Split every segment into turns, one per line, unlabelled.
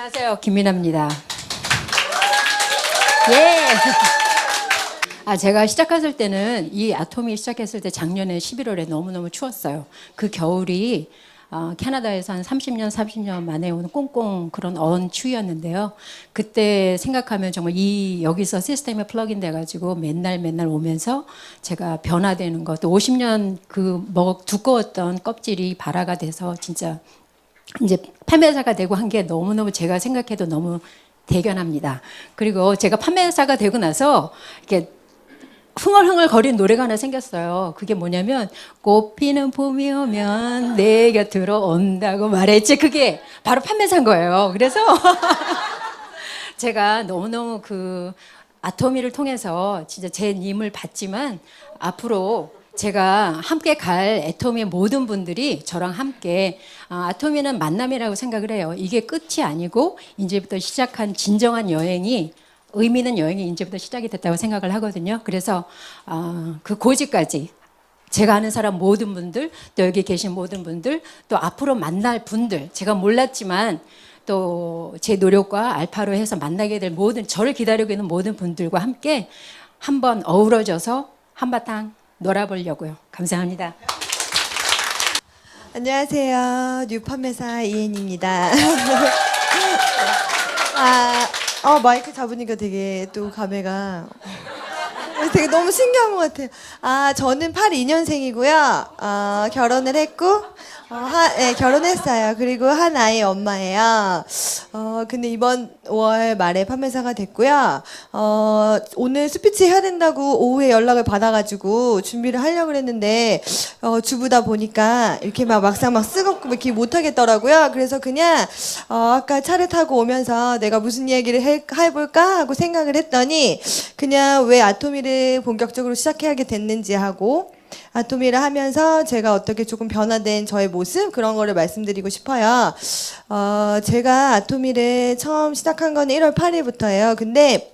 안녕하세요. 김민아입니다. 예. 아, 제가 시작했을 때는 이 아톰이 시작했을 때 작년에 11월에 너무너무 추웠어요. 그 겨울이 어, 캐나다에서 한 30년, 30년 만에 오는 꽁꽁 그런 언 추위였는데요. 그때 생각하면 정말 이 여기서 시스템에 플러그인 돼가지고 맨날 맨날 오면서 제가 변화되는 것, 또 50년 그 먹 두꺼웠던 껍질이 발화가 돼서 진짜 이제 판매사가 되고 한 게 너무너무 제가 생각해도 너무 대견합니다. 그리고 제가 판매사가 되고 나서 이렇게 흥얼흥얼 거리는 노래가 하나 생겼어요. 그게 뭐냐면 꽃피는 봄이 오면 내 곁으로 온다고 말했지. 그게 바로 판매사인 거예요. 그래서 제가 너무너무 그 아토미를 통해서 진짜 제 님을 받지만 앞으로 제가 함께 갈 애토미의 모든 분들이 저랑 함께 아, 아토미는 만남이라고 생각을 해요. 이게 끝이 아니고 이제부터 시작한 진정한 여행이 의미 있는 여행이 이제부터 시작이 됐다고 생각을 하거든요. 그래서 아, 그 고지까지 제가 아는 사람 모든 분들, 또 여기 계신 모든 분들, 또 앞으로 만날 분들, 제가 몰랐지만 또 제 노력과 알파로 해서 만나게 될 모든 저를 기다리고 있는 모든 분들과 함께 한번 어우러져서 한바탕 놀아보려고요. 감사합니다.
안녕하세요. 뉴 판매사 이은입니다. 아, 어, 마이크 잡으니까 되게 또 감회가 되게 너무 신기한 것 같아요. 아, 저는 82년생이고요. 어, 결혼을 했고, 어, 하, 네, 결혼했어요. 그리고 한 아이 엄마예요. 어, 근데 이번 5월 말에 판매사가 됐고요. 어, 오늘 스피치 해야 된다고 오후에 연락을 받아가지고 준비를 하려고 했는데, 어, 주부다 보니까 이렇게 막 막상 막 쓰고 이렇게 못하겠더라고요. 그래서 그냥, 어, 아까 차를 타고 오면서 내가 무슨 이야기를 해, 해볼까 하고 생각을 했더니, 그냥 왜 아토미를 본격적으로 시작하게 됐는지 하고, 아토미를 하면서 제가 어떻게 조금 변화된 저의 모습 그런 거를 말씀드리고 싶어요. 어, 제가 아토미를 처음 시작한 건 1월 8일부터예요. 근데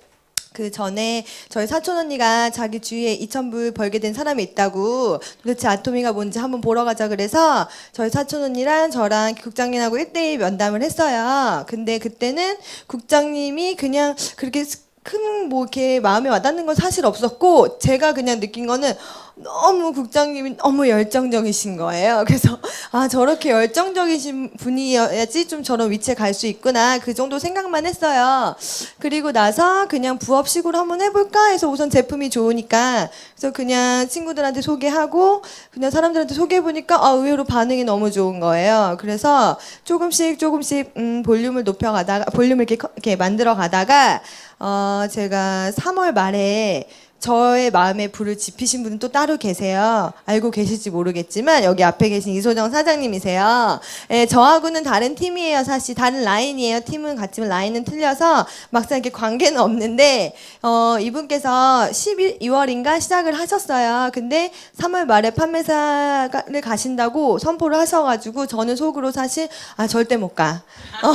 그 전에 저희 사촌 언니가 자기 주위에 2,000불 벌게 된 사람이 있다고 도대체 아토미가 뭔지 한번 보러 가자 그래서 저희 사촌 언니랑 저랑 국장님하고 1대1 면담을 했어요. 근데 그때는 국장님이 그냥 그렇게 큰 뭐 이렇게 마음에 와닿는 건 사실 없었고 제가 그냥 느낀 거는 너무 국장님이 너무 열정적이신 거예요. 그래서 아 저렇게 열정적이신 분이어야지 좀 저런 위치에 갈 수 있구나 그 정도 생각만 했어요. 그리고 나서 그냥 부업식으로 한번 해볼까 해서 우선 제품이 좋으니까 그래서 그냥 친구들한테 소개하고 그냥 사람들한테 소개해 보니까 아 의외로 반응이 너무 좋은 거예요. 그래서 조금씩 조금씩 음, 볼륨을 높여가다가 볼륨을 이렇게, 커- 이렇게 만들어 가다가 어 제가 3월 말에 저의 마음에 불을 지피신 분은 또 따로 계세요. 알고 계실지 모르겠지만 여기 앞에 계신 이소정 사장님이세요. 예, 저하고는 다른 팀이에요. 사실 다른 라인이에요. 팀은 같지만 라인은 틀려서 막상 이렇게 관계는 없는데 어, 이분께서 11, 2월인가 시작을 하셨어요. 근데 3월 말에 판매사를 가신다고 선포를 하셔가지고 저는 속으로 사실 아 절대 못 가. 어,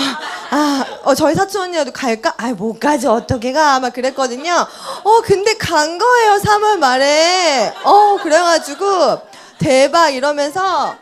아, 어, 저희 사촌 언니라도 갈까? 아, 못 가지 어떻게 가? 막 그랬거든요. 어, 근데 간 거예요. 3월 말에. 어, 그래가지고 대박 이러면서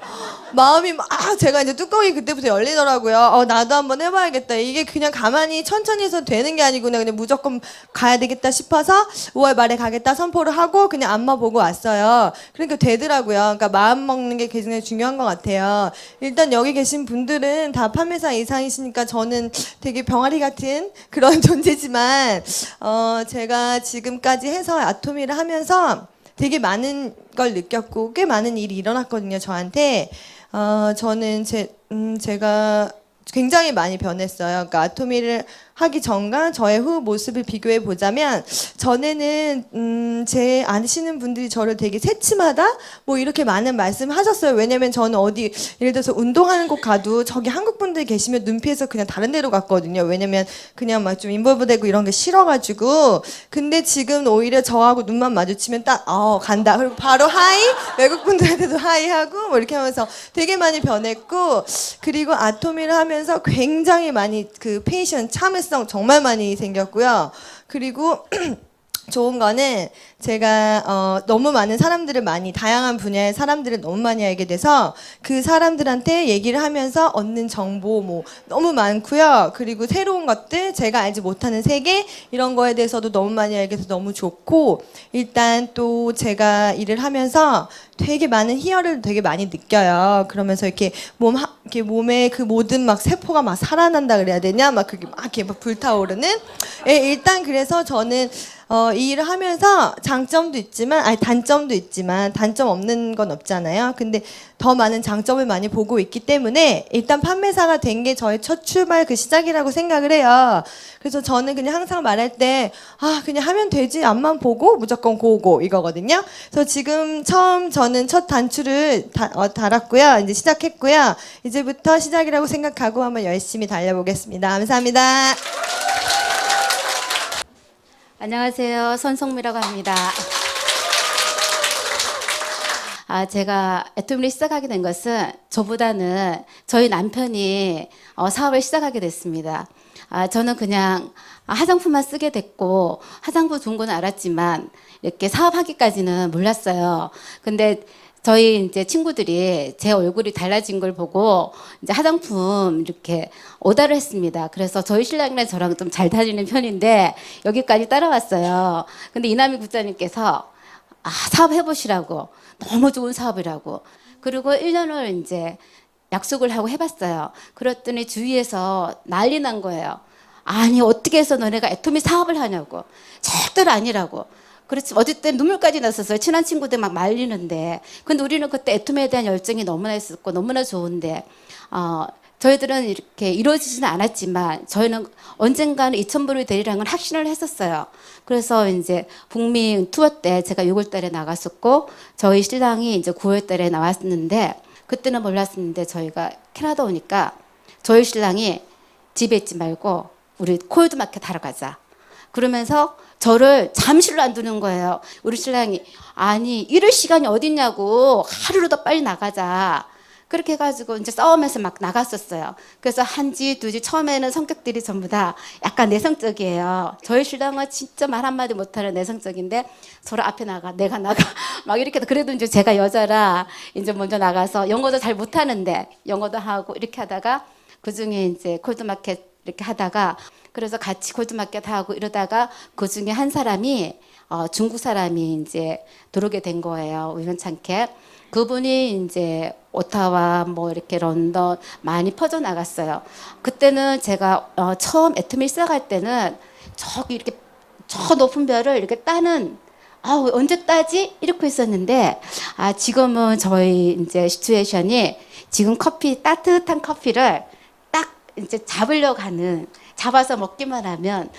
마음이 막 제가 이제 뚜껑이 그때부터 열리더라고요. 어, 나도 한번 해봐야겠다. 이게 그냥 가만히 천천히 해서 되는 게 아니구나. 그냥 무조건 가야 되겠다 싶어서 5월 말에 가겠다 선포를 하고 그냥 안마 보고 왔어요. 그러니까 되더라고요. 그러니까 마음 먹는 게 굉장히 중요한 것 같아요. 일단 여기 계신 분들은 다 판매사 이상이시니까 저는 되게 병아리 같은 그런 존재지만 어, 제가 지금까지 해서 아토미를 하면서 되게 많은 걸 느꼈고 꽤 많은 일이 일어났거든요 저한테 어 저는 제 음, 제가 굉장히 많이 변했어요. 그러니까 아토미를 하기 전과 저의 후 모습을 비교해 보자면 전에는 음, 제 아시는 분들이 저를 되게 새침하다? 뭐 이렇게 많은 말씀하셨어요. 왜냐면 저는 어디 예를 들어서 운동하는 곳 가도 저기 한국 분들 계시면 눈 피해서 그냥 다른 데로 갔거든요. 왜냐면 그냥 막 좀 인볼브되고 이런 게 싫어가지고. 근데 지금 오히려 저하고 눈만 마주치면 딱어 간다. 그리고 바로 하이? 외국 분들한테도 하이 하고 뭐 이렇게 하면서 되게 많이 변했고. 그리고 아토미를 하면서 굉장히 많이 그 페이션 참을 성 정말 많이 생겼고요. 그리고 좋은 거는 제가 어, 너무 많은 사람들을 많이 다양한 분야의 사람들을 너무 많이 알게 돼서 그 사람들한테 얘기를 하면서 얻는 정보 뭐 너무 많고요. 그리고 새로운 것들 제가 알지 못하는 세계 이런 거에 대해서도 너무 많이 알게 돼서 너무 좋고 일단 또 제가 일을 하면서 되게 많은 희열을 되게 많이 느껴요. 그러면서 이렇게 몸 하, 이렇게 몸에 그 모든 막 세포가 막 살아난다 그래야 되냐? 막 그게 막 이렇게 막 불타오르는. 예, 일단 그래서 저는 어, 이 일을 하면서 장점도 있지만, 아니 단점도 있지만 단점 없는 건 없잖아요. 근데 더 많은 장점을 많이 보고 있기 때문에 일단 판매사가 된 게 저의 첫 출발 그 시작이라고 생각을 해요. 그래서 저는 그냥 항상 말할 때, 아, 그냥 하면 되지. 앞만 보고 무조건 고고 이거거든요. 그래서 지금 처음 저는 첫 단추를 다, 어, 달았고요. 이제 시작했고요. 이제부터 시작이라고 생각하고 한번 열심히 달려보겠습니다. 감사합니다.
안녕하세요. 선성미라고 합니다. 아, 제가 애토미를 시작하게 된 것은 저보다는 저희 남편이 어, 사업을 시작하게 됐습니다. 아, 저는 그냥 화장품만 쓰게 됐고 화장품 좋은 건 알았지만 이렇게 사업하기까지는 몰랐어요. 근데 저희 이제 친구들이 제 얼굴이 달라진 걸 보고 이제 화장품 이렇게 오다를 했습니다. 그래서 저희 신랑이랑 저랑 좀 잘 다니는 편인데 여기까지 따라왔어요. 근데 이남희 국장님께서 아, 사업 해보시라고. 너무 좋은 사업이라고. 그리고 1년을 이제 약속을 하고 해봤어요. 그랬더니 주위에서 난리 난 거예요. 아니, 어떻게 해서 너네가 애토미 사업을 하냐고. 절대로 아니라고. 그렇지. 어쨌든 눈물까지 났었어요. 친한 친구들 막 말리는데. 근데 우리는 그때 애토미에 대한 열정이 너무나 있었고, 너무나 좋은데, 어, 저희들은 이렇게 이루어지지는 않았지만 저희는 언젠가는 2,000불이 되리라는 걸 확신을 했었어요. 그래서 이제 북미 투어 때 제가 6월 달에 나갔었고 저희 신랑이 이제 9월 달에 나왔는데 그때는 몰랐었는데 저희가 캐나다 오니까 저희 신랑이 집에 있지 말고 우리 콜드 마켓 하러 가자. 그러면서 저를 잠실로 안 두는 거예요. 우리 신랑이 아니 이럴 시간이 어딨냐고 하루로 더 빨리 나가자. 그렇게 해가지고 이제 싸우면서 막 나갔었어요. 그래서 한지 두지 처음에는 성격들이 전부 다 약간 내성적이에요. 저희 신랑은 진짜 말 한마디 못하는 내성적인데 서로 앞에 나가 내가 나가 막 이렇게 그래도 이제 제가 여자라 이제 먼저 나가서 영어도 잘 못하는데 영어도 하고 이렇게 하다가 그 중에 이제 콜드마켓 이렇게 하다가 그래서 같이 콜드마켓 하고 이러다가 그 중에 한 사람이 어, 중국 사람이 이제 들어오게 된 거예요. 우연찮게. 그분이 이제 오타와 뭐 이렇게 런던 많이 퍼져 나갔어요. 그때는 제가 어, 처음 애터미 시작할 때는 저기 이렇게 저 높은 별을 이렇게 따는 아 언제 따지 이렇게 했었는데 아 지금은 저희 이제 시츄에이션이 지금 커피 따뜻한 커피를 딱 이제 잡으려고 하는 잡아서 먹기만 하면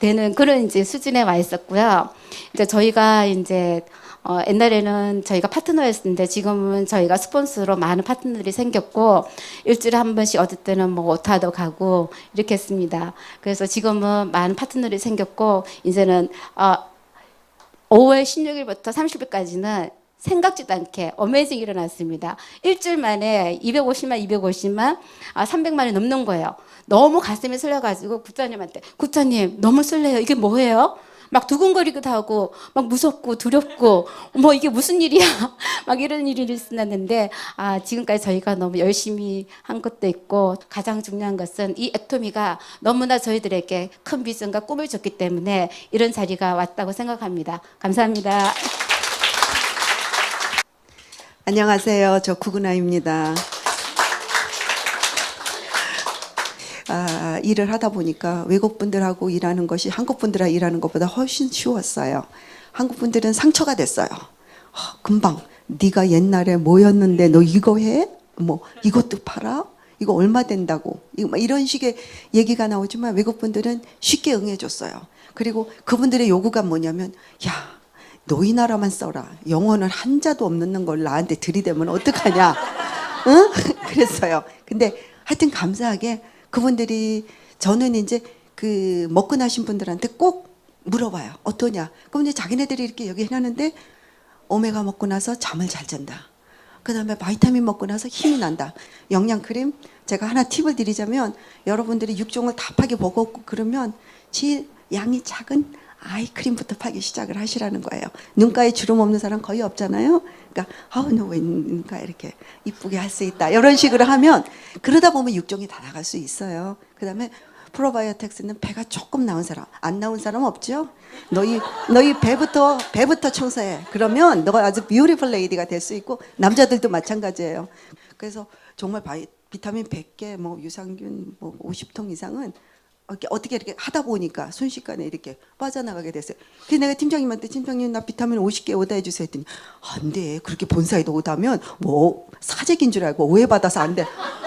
되는 그런 이제 수준에 와 있었고요. 이제 저희가 이제 어, 옛날에는 저희가 파트너였는데 지금은 저희가 스폰서로 많은 파트너들이 생겼고 일주일에 한 번씩 어떨 때는 뭐 오타도 가고 이렇게 했습니다. 그래서 지금은 많은 파트너들이 생겼고 이제는 어, 5월 16일부터 30일까지는 생각지도 않게 어메이징 일어났습니다. 일주일 만에 250만, 250만, 아, 300만이 넘는 거예요. 너무 가슴이 설려가지고 국장님한테 국장님 너무 설레요. 이게 뭐예요? 막 두근거리기도 하고 막 무섭고 두렵고 뭐 이게 무슨 일이야 막 이런 일이 있었는데 아 지금까지 저희가 너무 열심히 한 것도 있고 가장 중요한 것은 이 애토미가 너무나 저희들에게 큰 비전과 꿈을 줬기 때문에 이런 자리가 왔다고 생각합니다 감사합니다.
안녕하세요. 저 구근아입니다. 아, 일을 하다 보니까 외국 분들하고 일하는 것이 한국 분들하고 일하는 것보다 훨씬 쉬웠어요. 한국 분들은 상처가 됐어요. 아, 금방 네가 옛날에 뭐였는데 너 이거 해? 뭐 이것도 팔아? 이거 얼마 된다고? 이런 식의 얘기가 나오지만 외국 분들은 쉽게 응해줬어요. 그리고 그분들의 요구가 뭐냐면 야 너희 나라만 써라. 영어는 한자도 없는 걸 나한테 들이대면 어떡하냐. 응? 그랬어요. 근데 하여튼 감사하게 그분들이 저는 이제 그 먹고 나신 분들한테 꼭 물어봐요. 어떠냐. 그럼 이제 자기네들이 이렇게 여기 해놨는데 오메가 먹고 나서 잠을 잘 잔다. 그 다음에 바이타민 먹고 나서 힘이 난다. 영양크림 제가 하나 팁을 드리자면 여러분들이 육종을 다 파게 먹었고 그러면 제일 양이 작은 아이크림부터 팔기 시작을 하시라는 거예요. 눈가에 주름 없는 사람 거의 없잖아요. 그러니까 아우 너왜 눈가 이렇게 이쁘게 할 수 있다. 이런 식으로 하면 그러다 보면 육종이 다 나갈 수 있어요. 그다음에 프로바이오텍스는 배가 조금 나온 사람, 안 나온 사람 없죠? 너희 너희 배부터 배부터 청소해. 그러면 너가 아주 뷰티풀 레이디가 될 수 있고 남자들도 마찬가지예요. 그래서 정말 바이, 비타민 100개, 뭐 유산균 뭐 50통 이상은 어떻게 이렇게 하다 보니까 순식간에 이렇게 빠져나가게 됐어요. 그래서 내가 팀장님한테 팀장님 나 비타민 50개 오다 해주세요 했더니 안 돼. 그렇게 본사에도 오다면 뭐 사재기인 줄 알고 오해받아서 안 돼.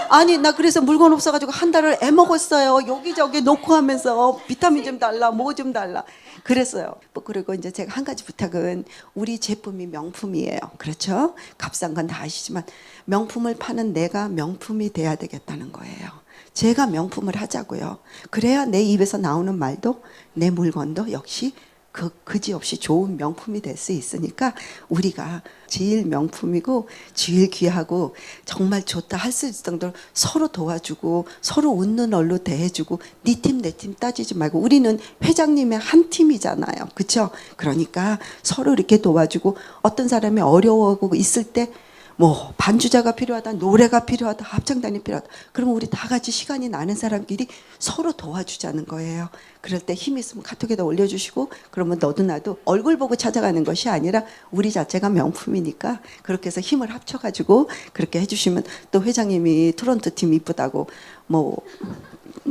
아니 나 그래서 물건 없어가지고 한 달을 애먹었어요. 여기저기 놓고 하면서 비타민 좀 달라 뭐 좀 달라 그랬어요. 뭐 그리고 이제 제가 한 가지 부탁은 우리 제품이 명품이에요. 그렇죠? 값싼 건 다 아시지만 명품을 파는 내가 명품이 돼야 되겠다는 거예요. 제가 명품을 하자고요. 그래야 내 입에서 나오는 말도 내 물건도 역시 그 그지없이 좋은 명품이 될 수 있으니까 우리가 제일 명품이고 제일 귀하고 정말 좋다 할 수 있을 정도로 서로 도와주고 서로 웃는 얼로 대해주고 네 팀 내 팀 따지지 말고 우리는 회장님의 한 팀이잖아요. 그렇죠? 그러니까 서로 이렇게 도와주고 어떤 사람이 어려워하고 있을 때 뭐 반주자가 필요하다, 노래가 필요하다, 합창단이 필요하다. 그러면 우리 다 같이 시간이 나는 사람끼리 서로 도와주자는 거예요. 그럴 때 힘 있으면 카톡에다 올려주시고 그러면 너도 나도 얼굴 보고 찾아가는 것이 아니라 우리 자체가 명품이니까 그렇게 해서 힘을 합쳐가지고 그렇게 해주시면 또 회장님이 토론토 팀 이쁘다고 뭐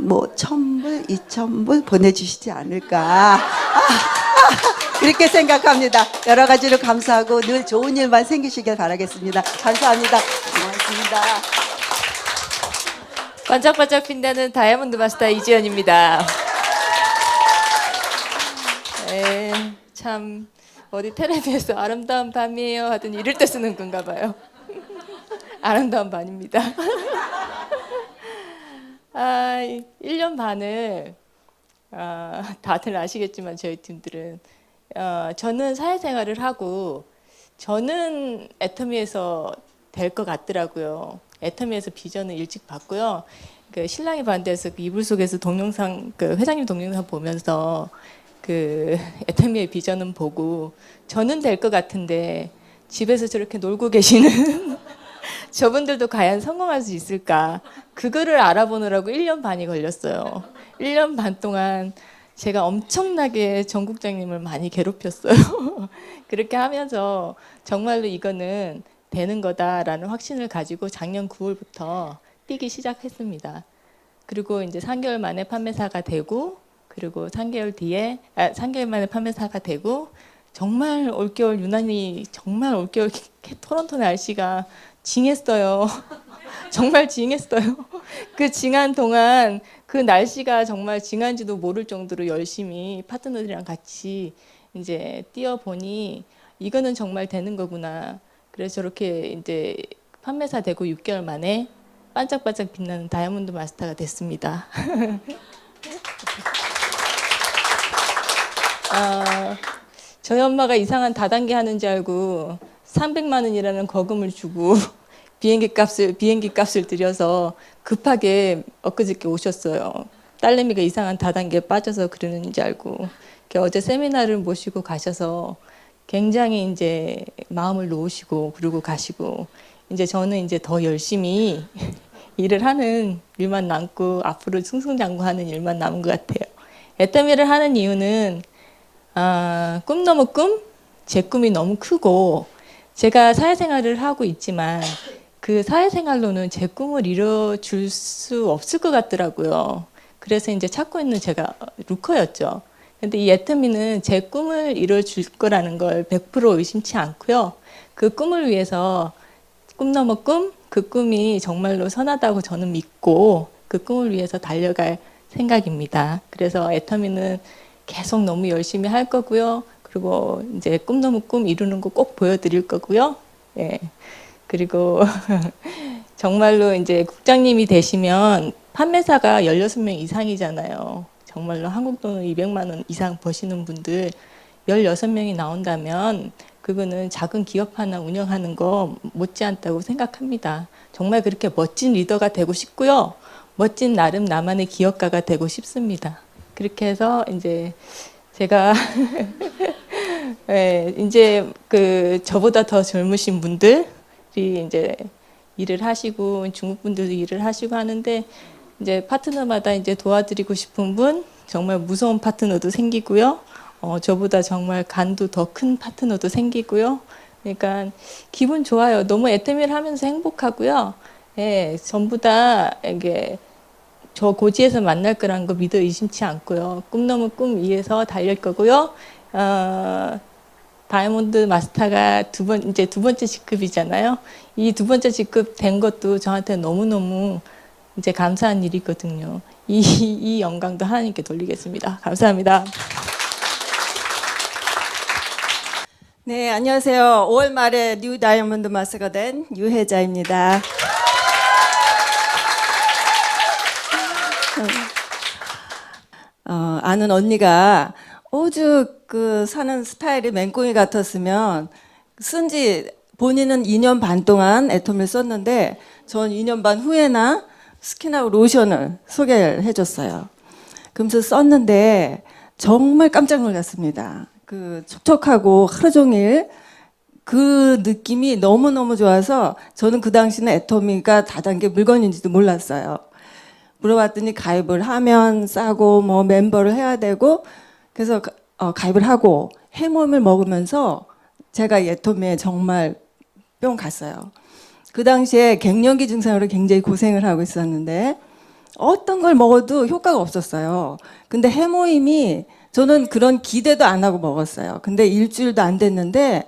뭐 천불, 이천불 보내주시지 않을까. 그렇게 생각합니다. 여러 가지로 감사하고 늘 좋은 일만 생기시길 바라겠습니다. 감사합니다. 고맙습니다.
반짝반짝 빛나는 다이아몬드 마스터 이지연입니다. 에, 참 어디 텔레비에서 아름다운 밤이에요 하더니 이럴 때 쓰는 건가 봐요. 아름다운 밤입니다. 아, 1년 반을 아, 다들 아시겠지만 저희 팀들은 어, 저는 사회생활을 하고 저는 애터미에서 될 것 같더라고요. 애터미에서 비전을 일찍 봤고요. 그 신랑이 반대해서 그 이불 속에서 동영상 그 회장님 동영상 보면서 그 애터미의 비전은 보고 저는 될 것 같은데 집에서 저렇게 놀고 계시는 저분들도 과연 성공할 수 있을까? 그거를 알아보느라고 1년 반이 걸렸어요. 1년 반 동안 제가 엄청나게 전국장님을 많이 괴롭혔어요. 그렇게 하면서 정말로 이거는 되는 거다라는 확신을 가지고 작년 9월부터 뛰기 시작했습니다. 그리고 이제 3개월 만에 판매사가 되고 그리고 3개월 뒤에 아 3개월 만에 판매사가 되고 정말 올겨울 유난히 정말 올겨울 토론토 날씨가 징했어요. 정말 징했어요. 그 징한 동안 그 날씨가 정말 징한지도 모를 정도로 열심히 파트너들이랑 같이 이제 뛰어보니 이거는 정말 되는 거구나. 그래서 저렇게 이제 판매사 되고 6개월 만에 반짝반짝 빛나는 다이아몬드 마스터가 됐습니다. 아, 저희 엄마가 이상한 다단계 하는 줄 알고 300만 원이라는 거금을 주고 비행기 값을 비행기 값을 들여서 급하게 엊그저께 오셨어요. 딸내미가 이상한 다단계에 빠져서 그러는 줄 알고 어제 세미나를 모시고 가셔서 굉장히 이제 마음을 놓으시고 그러고 가시고 이제 저는 이제 더 열심히 일을 하는 일만 남고 앞으로 승승장구하는 일만 남은 것 같아요. 애터미를 하는 이유는 아, 꿈 너무 꿈? 제 꿈이 너무 크고 제가 사회생활을 하고 있지만 그 사회생활로는 제 꿈을 이뤄줄 수 없을 것 같더라고요. 그래서 이제 찾고 있는 제가 루커였죠. 근데 이 애터미는 제 꿈을 이뤄줄 거라는 걸 100% 의심치 않고요. 그 꿈을 위해서 꿈 넘어 꿈, 그 꿈이 정말로 선하다고 저는 믿고 그 꿈을 위해서 달려갈 생각입니다. 그래서 애터미는 계속 너무 열심히 할 거고요. 그리고 이제 꿈 넘어 꿈 이루는 거 꼭 보여드릴 거고요. 예. 그리고 정말로 이제 국장님이 되시면 판매사가 16명 이상이잖아요. 정말로 한국 돈은 200만 원 이상 버시는 분들 16명이 나온다면 그거는 작은 기업 하나 운영하는 거 못지않다고 생각합니다. 정말 그렇게 멋진 리더가 되고 싶고요. 멋진 나름 나만의 기업가가 되고 싶습니다. 그렇게 해서 이제 제가 예, 이제 그 저보다 더 젊으신 분들이 이제 일을 하시고 중국 분들도 일을 하시고 하는데 이제 파트너마다 이제 도와드리고 싶은 분 정말 무서운 파트너도 생기고요. 어, 저보다 정말 간도 더 큰 파트너도 생기고요. 그러니까 기분 좋아요. 너무 애터미를 하면서 행복하고요. 예, 전부 다 이게 저 고지에서 만날 거라는 거 믿어 의심치 않고요. 꿈 넘은 꿈 위에서 달릴 거고요. 어, 다이아몬드 마스터가 두 번, 이제 두 번째 직급이잖아요. 이 두 번째 직급 된 것도 저한테 너무너무 이제 감사한 일이거든요. 이, 이 영광도 하나님께 돌리겠습니다. 감사합니다.
네, 안녕하세요. 5월 말에 뉴 다이아몬드 마스가 된 유혜자입니다. 어, 아는 언니가 오죽 그 사는 스타일이 맹꽁이 같았으면 쓴 지 본인은 2년 반 동안 애톰을 썼는데 전 2년 반 후에나 스킨하고 로션을 소개를 해줬어요. 그러면서 썼는데 정말 깜짝 놀랐습니다. 그 촉촉하고 하루 종일 그 느낌이 너무너무 좋아서 저는 그 당시는 애터미가 다단계 물건인지도 몰랐어요. 물어봤더니 가입을 하면 싸고 뭐 멤버를 해야 되고 그래서 가- 어, 가입을 하고 해몸을 먹으면서 제가 애터미에 정말 뿅 갔어요. 그 당시에 갱년기 증상으로 굉장히 고생을 하고 있었는데 어떤 걸 먹어도 효과가 없었어요. 근데 해모임이 저는 그런 기대도 안 하고 먹었어요. 근데 일주일도 안 됐는데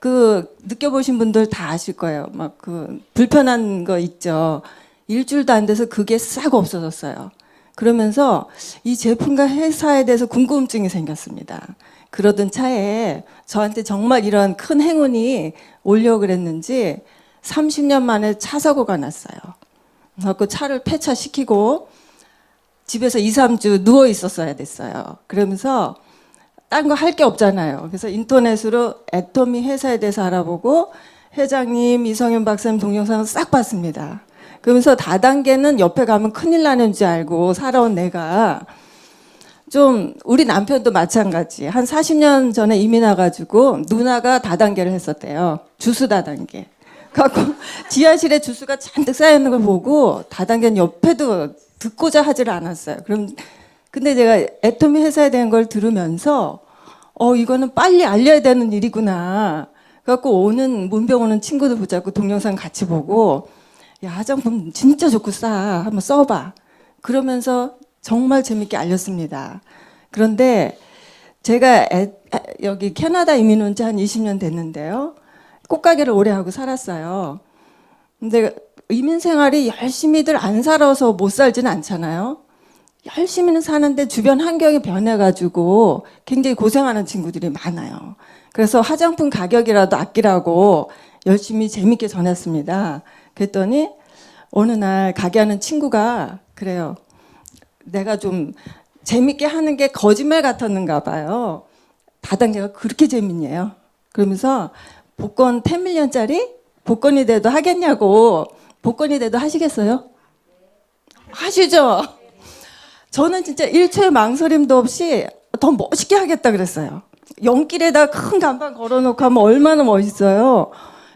그 느껴보신 분들 다 아실 거예요. 막 그 불편한 거 있죠. 일주일도 안 돼서 그게 싹 없어졌어요. 그러면서 이 제품과 회사에 대해서 궁금증이 생겼습니다. 그러던 차에 저한테 정말 이런 큰 행운이 오려 그랬는지 30년 만에 차 사고가 났어요. 그래서 차를 폐차시키고 집에서 2, 3주 누워 있었어야 됐어요. 그러면서 딴 거 할 게 없잖아요. 그래서 인터넷으로 애터미 회사에 대해서 알아보고 회장님, 이성현 박사님 동영상을 싹 봤습니다. 그러면서 다단계는 옆에 가면 큰일 나는 줄 알고 살아온 내가 좀 우리 남편도 마찬가지. 한 40년 전에 이민 와가지고 누나가 다단계를 했었대요. 주스 다단계. 갖고 지하실에 주스가 잔뜩 쌓여 있는 걸 보고 다단계는 옆에도 듣고자 하질 않았어요. 그럼 근데 제가 애터미 회사에 대한 걸 들으면서 어 이거는 빨리 알려야 되는 일이구나. 갖고 오는 문병 오는 친구들 붙잡고 동영상 같이 보고 야 화장품 진짜 좋고 싸 한번 써봐. 그러면서 정말 재밌게 알렸습니다. 그런데 제가 애- 애- 여기 캐나다 이민 온 지 한 20년 됐는데요. 꽃가게를 오래 하고 살았어요. 근데 이민 생활이 열심히들 안 살아서 못 살지는 않잖아요. 열심히는 사는데 주변 환경이 변해가지고 굉장히 고생하는 친구들이 많아요. 그래서 화장품 가격이라도 아끼라고 열심히 재밌게 전했습니다. 그랬더니 어느 날 가게 하는 친구가 그래요. 내가 좀 재밌게 하는 게 거짓말 같았는가 봐요. 다단계가 그렇게 재밌네요. 그러면서 복권 10밀리언짜리 복권이 돼도 하겠냐고 복권이 돼도 하시겠어요? 하시죠? 저는 진짜 일초의 망설임도 없이 더 멋있게 하겠다 그랬어요. 연길에다 큰 간판 걸어놓고 하면 얼마나 멋있어요.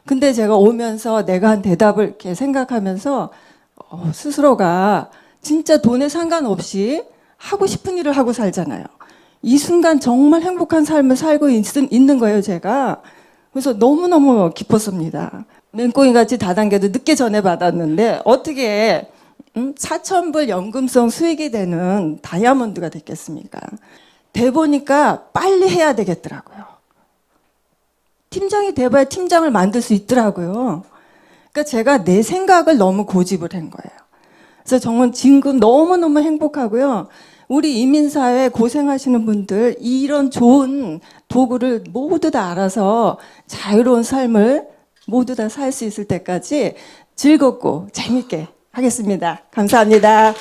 근데 제가 오면서 내가 한 대답을 이렇게 생각하면서 어, 스스로가 진짜 돈에 상관없이 하고 싶은 일을 하고 살잖아요. 이 순간 정말 행복한 삶을 살고 있, 있는 거예요, 제가. 그래서 너무너무 기뻤습니다. 맹꽁이 같이 다단계도 늦게 전해받았는데 어떻게 음, 4천불 연금성 수익이 되는 다이아몬드가 됐겠습니까? 돼 보니까 빨리 해야 되겠더라고요. 팀장이 돼봐야 팀장을 만들 수 있더라고요. 그러니까 제가 내 생각을 너무 고집을 한 거예요. 그래서 정말 지금 너무너무 행복하고요. 우리 이민사회 고생하시는 분들 이런 좋은 도구를 모두 다 알아서 자유로운 삶을 모두 다 살 수 있을 때까지 즐겁고 재밌게 하겠습니다. 감사합니다.